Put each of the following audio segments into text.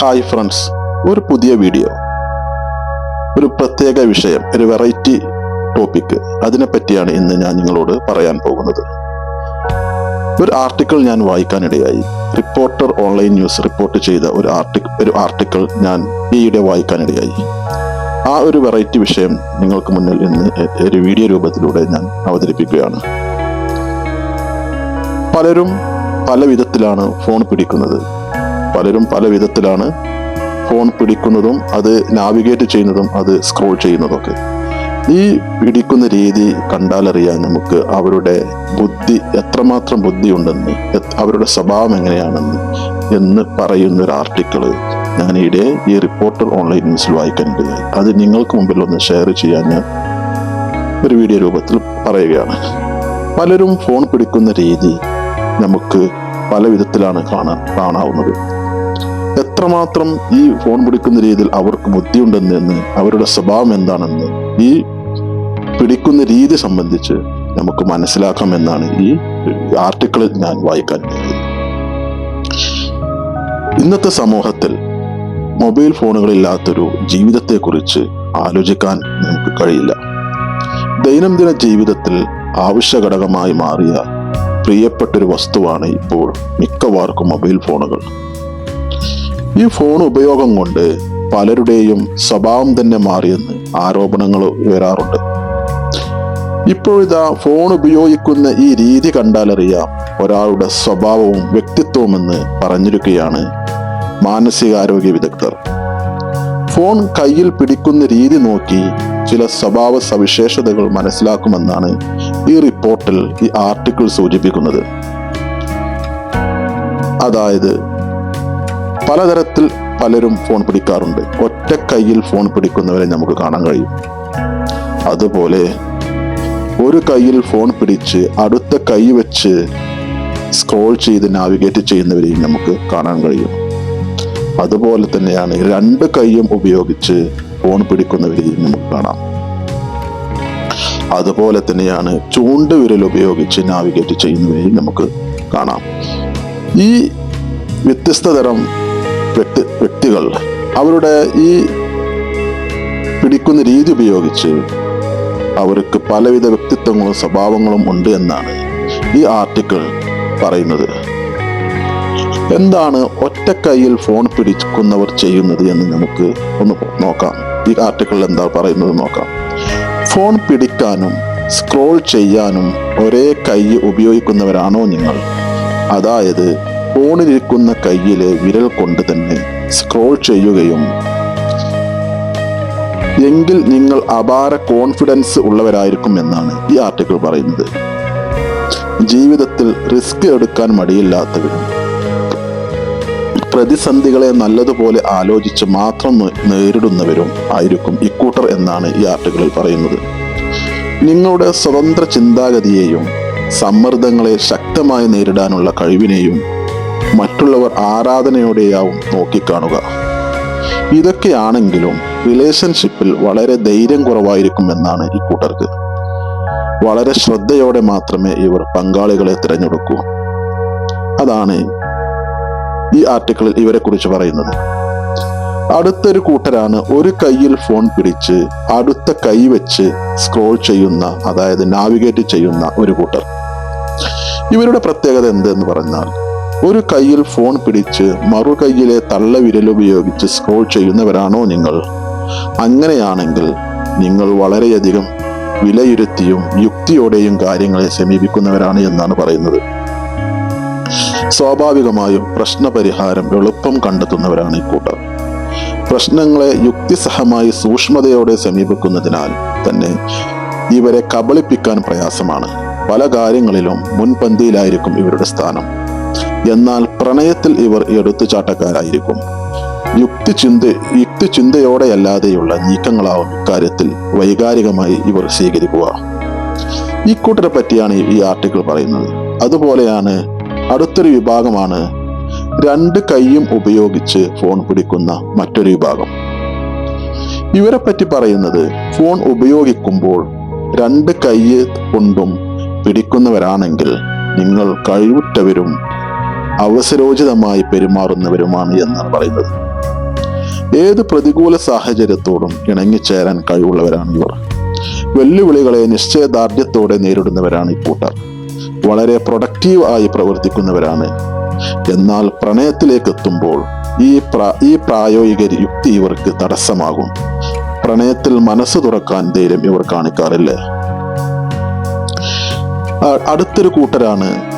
Hi friends ഒരു പുതിയ video ഒരു പ്രത്യേക വിഷയം ഒരു വെറൈറ്റി ടോപ്പിക് അതിനെപ്പറ്റിയാണ് ഇന്ന് ഞാൻ നിങ്ങളോട് പറയാൻ പോകുന്നത്. ഒരു ആർട്ടിക്കിൾ ഞാൻ വായിക്കാനിടയായി. റിപ്പോർട്ടർ ഓൺലൈൻ ന്യൂസ് റിപ്പോർട്ട് ചെയ്ത ഒരു ആർട്ടിക്കിൾ ഒരു ആർട്ടിക്കിൾ ഞാൻ ഈയിടെ വായിക്കാനിടയായി. ആ ഒരു വെറൈറ്റി വിഷയം നിങ്ങൾക്ക് മുന്നിൽ ഇന്ന് ഒരു വീഡിയോ രൂപത്തിലൂടെ ഞാൻ അവതരിപ്പിക്കുകയാണ്. പലരും പല വിധത്തിലാണ് ഫോൺ പിടിക്കുന്നത്. പലരും പല വിധത്തിലാണ് ഫോൺ പിടിക്കുന്നതും അത് നാവിഗേറ്റ് ചെയ്യുന്നതും അത് സ്ക്രോൾ ചെയ്യുന്നതൊക്കെ. ഈ പിടിക്കുന്ന രീതി കണ്ടാലറിയാൻ നമുക്ക് അവരുടെ ബുദ്ധി എത്രമാത്രം ബുദ്ധിയുണ്ടെന്ന് അവരുടെ സ്വഭാവം എങ്ങനെയാണെന്ന് എന്ന് പറയുന്ന ഒരു ആർട്ടിക്കിൾ ഞാനിടെ ഈ റിപ്പോർട്ടർ ഓൺലൈൻ ന്യൂസിൽ വായിക്കാനിടയായി അത് നിങ്ങൾക്ക് മുമ്പിൽ ഒന്ന് ഷെയർ ചെയ്യാൻ ഞാൻ ഒരു വീഡിയോ രൂപത്തിൽ പറയുകയാണ്. പലരും ഫോൺ പിടിക്കുന്ന രീതി നമുക്ക് പല വിധത്തിലാണ് കാണാൻ കാണാവുന്നത്. എത്രമാത്രം ഈ ഫോൺ പിടിക്കുന്ന രീതിയിൽ അവർക്ക് ബുദ്ധിയുണ്ടെന്ന് അവരുടെ സ്വഭാവം എന്താണെന്ന് ഈ പിടിക്കുന്ന രീതി സംബന്ധിച്ച് നമുക്ക് മനസ്സിലാക്കാം എന്നാണ് ഈ ആർട്ടിക്കിൾ ഞാൻ വായിക്കാൻ ഇന്നത്തെ സമൂഹത്തിൽ മൊബൈൽ ഫോണുകളില്ലാത്തൊരു ജീവിതത്തെക്കുറിച്ച് ആലോചിക്കാൻ നമുക്ക് കഴിയില്ല. ദൈനംദിന ജീവിതത്തിൽ ആവശ്യ ഘടകമായി മാറിയ പ്രിയപ്പെട്ടൊരു വസ്തുവാണ് ഇപ്പോൾ മിക്കവാർക്കും മൊബൈൽ ഫോണുകൾ. ഈ ഫോൺ ഉപയോഗം കൊണ്ട് പലരുടെയും സ്വഭാവം തന്നെ മാറിയെന്ന് ആരോപണങ്ങൾ ഉയരാറുണ്ട്. ഇപ്പോഴിതാ ഫോൺ ഉപയോഗിക്കുന്ന ഈ രീതി കണ്ടാലറിയാം ഒരാളുടെ സ്വഭാവവും വ്യക്തിത്വവും എന്ന് പറഞ്ഞിരിക്കുകയാണ് മാനസികാരോഗ്യ വിദഗ്ധർ. ഫോൺ കയ്യിൽ പിടിക്കുന്ന രീതി നോക്കി ചില സ്വഭാവ സവിശേഷതകൾ മനസ്സിലാക്കുമെന്നാണ് ഈ റിപ്പോർട്ടിൽ ഈ ആർട്ടിക്കിൾ സൂചിപ്പിക്കുന്നത്. അതായത് പലതരത്തിൽ പലരും ഫോൺ പിടിക്കാറുണ്ട്. ഒറ്റ കയ്യിൽ ഫോൺ പിടിക്കുന്നവരെ നമുക്ക് കാണാൻ കഴിയും. അതുപോലെ ഒരു കയ്യിൽ ഫോൺ പിടിച്ച് അടുത്ത കൈ വെച്ച് സ്ക്രോൾ ചെയ്ത് നാവിഗേറ്റ് ചെയ്യുന്നവരെയും നമുക്ക് കാണാൻ കഴിയും. അതുപോലെ തന്നെയാണ് രണ്ട് കൈയും ഉപയോഗിച്ച് ഫോൺ പിടിക്കുന്നവരെയും നമുക്ക് കാണാം. അതുപോലെ തന്നെയാണ് ചൂണ്ടുവിരൽ ഉപയോഗിച്ച് നാവിഗേറ്റ് ചെയ്യുന്നവരെയും നമുക്ക് കാണാം. ഈ വ്യത്യസ്ത തരം വ്യക്തി വ്യക്തികൾ അവരുടെ ഈ പിടിക്കുന്ന രീതി ഉപയോഗിച്ച് അവർക്ക് പലവിധ വ്യക്തിത്വങ്ങളും സ്വഭാവങ്ങളും ഉണ്ട് എന്നാണ് ഈ ആർട്ടിക്കിൾ പറയുന്നത്. എന്താണ് ഒറ്റ കൈയിൽ ഫോൺ പിടിക്കുന്നവർ ചെയ്യുന്നത് എന്ന് നമുക്ക് ഒന്ന് നോക്കാം. ഈ ആർട്ടിക്കിളിൽ എന്താ പറയുന്നത് നോക്കാം. ഫോൺ പിടിക്കാനും സ്ക്രോൾ ചെയ്യാനും ഒരേ കൈ ഉപയോഗിക്കുന്നവരാണോ നിങ്ങൾ? അതായത് ഫോണിലിരിക്കുന്ന കയ്യിലെ വിരൽ കൊണ്ട് തന്നെ സ്ക്രോൾ ചെയ്യുകയും എങ്കിൽ നിങ്ങൾ അപാര കോൺഫിഡൻസ് ഉള്ളവരായിരിക്കും എന്നാണ് ഈ ആർട്ടിക്കിൾ പറയുന്നത്. ജീവിതത്തിൽ റിസ്ക് എടുക്കാൻ മടിയില്ലാത്തവരും പ്രതിസന്ധികളെ നല്ലതുപോലെ ആലോചിച്ച് മാത്രം നേരിടുന്നവരും ആയിരിക്കും ഇക്കൂട്ടർ എന്നാണ് ഈ ആർട്ടിക്കിളിൽ പറയുന്നത്. നിങ്ങളുടെ സ്വതന്ത്ര ചിന്താഗതിയെയും സമ്മർദ്ദങ്ങളെ ശക്തമായി നേരിടാനുള്ള കഴിവിനെയും മറ്റുള്ളവർ ആരാധനയോടെയാവും നോക്കിക്കാണുക. ഇതൊക്കെയാണെങ്കിലും റിലേഷൻഷിപ്പിൽ വളരെ ധൈര്യം കുറവായിരിക്കുമെന്നാണ് ഇക്കൂട്ടർക്ക് വളരെ ശ്രദ്ധയോടെ മാത്രമേ ഇവർ പങ്കാളികളെ തിരഞ്ഞെടുക്കൂ. അതാണ് ഈ ആർട്ടിക്കിളിൽ ഇവരെ കുറിച്ച് പറയുന്നത്. അടുത്തൊരു കൂട്ടരാണ് ഒരു കയ്യിൽ ഫോൺ പിടിച്ച് അടുത്ത കൈ വെച്ച് സ്ക്രോൾ ചെയ്യുന്ന അതായത് നാവിഗേറ്റ് ചെയ്യുന്ന ഒരു കൂട്ടർ. ഇവരുടെ പ്രത്യേകത എന്തെന്ന് പറഞ്ഞാൽ ഒരു കയ്യിൽ ഫോൺ പിടിച്ച് മറു കൈയിലെ തള്ളവിരൽ ഉപയോഗിച്ച് സ്ക്രോൾ ചെയ്യുന്നവരാണോ നിങ്ങൾ? അങ്ങനെയാണെങ്കിൽ നിങ്ങൾ വളരെയധികം വിലയിരുത്തിയും യുക്തിയോടെയും കാര്യങ്ങളെ സമീപിക്കുന്നവരാണ് എന്നാണ് പറയുന്നത്. സ്വാഭാവികമായും പ്രശ്നപരിഹാരം എളുപ്പം കണ്ടെത്തുന്നവരാണ് കൂട്ടർ. പ്രശ്നങ്ങളെ യുക്തിസഹമായി സൂക്ഷ്മതയോടെ സമീപിക്കുന്നതിനാൽ തന്നെ ഇവരെ കബളിപ്പിക്കാൻ പ്രയാസമാണ്. പല കാര്യങ്ങളിലും മുൻപന്തിയിലായിരിക്കും ഇവരുടെ സ്ഥാനം. എന്നാൽ പ്രണയത്തിൽ ഇവർ എടുത്തുചാട്ടക്കാരായിരിക്കും. യുക്തി ചിന്ത യുക്തി ചിന്തയോടെയല്ലാതെയുള്ള നീക്കങ്ങളാവും ഇക്കാര്യത്തിൽ വൈകാരികമായി ഇവർ സ്വീകരിക്കുക. ഈ കൂട്ടരെ പറ്റിയാണ് ഈ ആർട്ടിക്കിൾ പറയുന്നത്. അതുപോലെയാണ് അടുത്തൊരു വിഭാഗമാണ് രണ്ട് കൈയും ഉപയോഗിച്ച് ഫോൺ പിടിക്കുന്ന മറ്റൊരു വിഭാഗം. ഇവരെ പറ്റി പറയുന്നത് ഫോൺ ഉപയോഗിക്കുമ്പോൾ രണ്ട് കൈ കൊണ്ടും പിടിക്കുന്നവരാണെങ്കിൽ നിങ്ങൾ കഴിവുറ്റവരും അവസരോചിതമായി പെരുമാറുന്നവരുമാണ് എന്നാണ് പറയുന്നത്. ഏത് പ്രതികൂല സാഹചര്യത്തോടും ഇണങ്ങിച്ചേരാൻ കഴിവുള്ളവരാണ് ഇവർ. വെല്ലുവിളികളെ നിശ്ചയദാർഢ്യത്തോടെ നേരിടുന്നവരാണ് ഇക്കൂട്ടർ വളരെ പ്രൊഡക്റ്റീവ് ആയി പ്രവർത്തിക്കുന്നവരാണ്. എന്നാൽ പ്രണയത്തിലേക്ക് എത്തുമ്പോൾ ഈ ഈ പ്രായോഗിക യുക്തി ഇവർക്ക് തടസ്സമാകും. പ്രണയത്തിൽ മനസ്സ് തുറക്കാൻ ധൈര്യം ഇവർ കാണിക്കാറില്ല. അടുത്തൊരു കൂട്ടരാണ്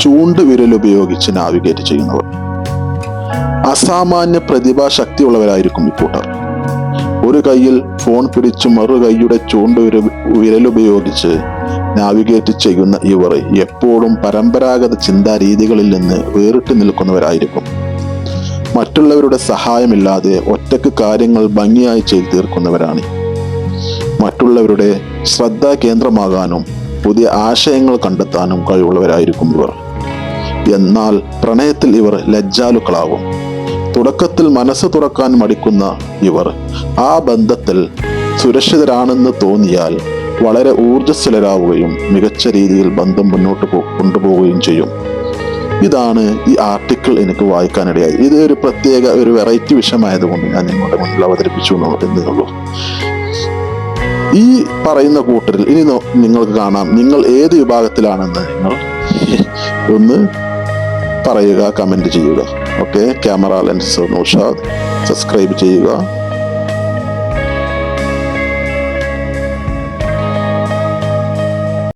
ചൂണ്ട് വിരൽ ഉപയോഗിച്ച് നാവിഗേറ്റ് ചെയ്യുന്നവർ. അസാമാന്യ പ്രതിഭാശക്തിയുള്ളവരായിരിക്കും ഇക്കൂട്ടർ ഒരു കൈയിൽ ഫോൺ പിടിച്ച് മറു കൈയുടെ ചൂണ്ട് വിരൽ വിരലുപയോഗിച്ച് നാവിഗേറ്റ് ചെയ്യുന്ന ഇവർ എപ്പോഴും പരമ്പരാഗത ചിന്താ രീതികളിൽ നിന്ന് വേറിട്ട് നിൽക്കുന്നവരായിരിക്കും. മറ്റുള്ളവരുടെ സഹായമില്ലാതെ ഒറ്റയ്ക്ക് കാര്യങ്ങൾ ഭംഗിയായി ചെയ്തു തീർക്കുന്നവരാണ്. മറ്റുള്ളവരുടെ ശ്രദ്ധാ കേന്ദ്രമാകാനും പുതിയ ആശയങ്ങൾ കണ്ടെത്താനും കഴിവുള്ളവരായിരിക്കും ഇവർ. എന്നാൽ പ്രണയത്തിൽ ഇവർ ലജ്ജാലുക്കളാവും തുടക്കത്തിൽ മനസ്സ് തുറക്കാൻ മടിക്കുന്ന ഇവർ ആ ബന്ധത്തിൽ സുരക്ഷിതരാണെന്ന് തോന്നിയാൽ വളരെ ഊർജസ്വലരാവുകയും മികച്ച രീതിയിൽ ബന്ധം മുന്നോട്ട് കൊണ്ടുപോവുകയും ചെയ്യും. ഇതാണ് ഈ ആർട്ടിക്കിൾ എനിക്ക് വായിക്കാനിടയായി. ഇത് ഒരു പ്രത്യേക ഒരു വെറൈറ്റി വിഷയമായതുകൊണ്ട് ഞാൻ നിങ്ങളുടെ മുന്നിൽ അവതരിപ്പിച്ചു എന്നേ ഉള്ളൂ. ഈ പറയുന്ന കൂട്ടരിൽ ഇനി നിങ്ങൾക്ക് കാണാം. നിങ്ങൾ ഏത് വിഭാഗത്തിലാണെന്ന് നിങ്ങൾ ഒന്ന് പറയുക കമന്റ് ചെയ്യുക okay camera lens Naushad subscribe ചെയ്യുക